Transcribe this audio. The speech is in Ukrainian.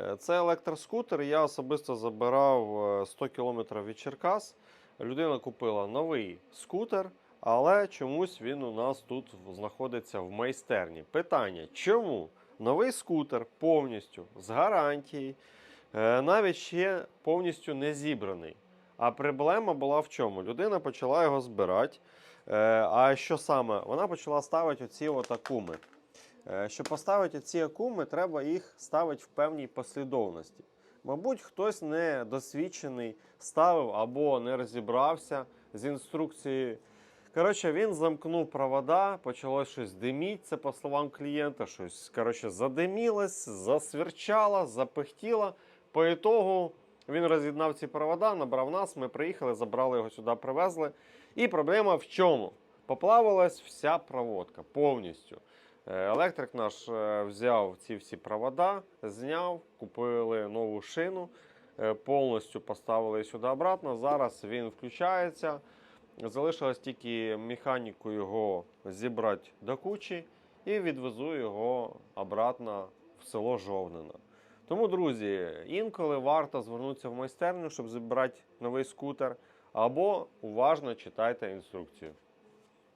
Е, Це електроскутер. Я особисто забирав е, 100 км від Черкас. Людина купила новий скутер, але чомусь він у нас тут знаходиться в майстерні. Питання: чому новий скутер повністю з гарантією, е, навіть ще повністю не зібраний? А проблема була в чому? Людина почала його збирати. Е, А що саме? Вона почала ставити оці от акуми. Е, Щоб поставити ці акуми, треба їх ставити в певній послідовності. Мабуть, хтось недосвідчений ставив або не розібрався з інструкцією. Коротше, він замкнув провода, почало щось диміть, це по словам клієнта, щось коротше, задимілось, засвірчало, запихтіло. По ітогу він роз'єднав ці провода, набрав нас, ми приїхали, забрали його сюди, привезли. І проблема в чому? Поплавилась вся проводка повністю. Е, Електрик наш е, взяв ці всі провода, зняв, купили нову шину, е, повністю поставили сюди обратно. Зараз він включається. Залишилось тільки механіку його зібрати до кучі і відвезу його обратно в село Жовнино. Тому, друзі, інколи варто звернутися в майстерню, щоб зібрати новий скутер, або уважно читайте інструкцію.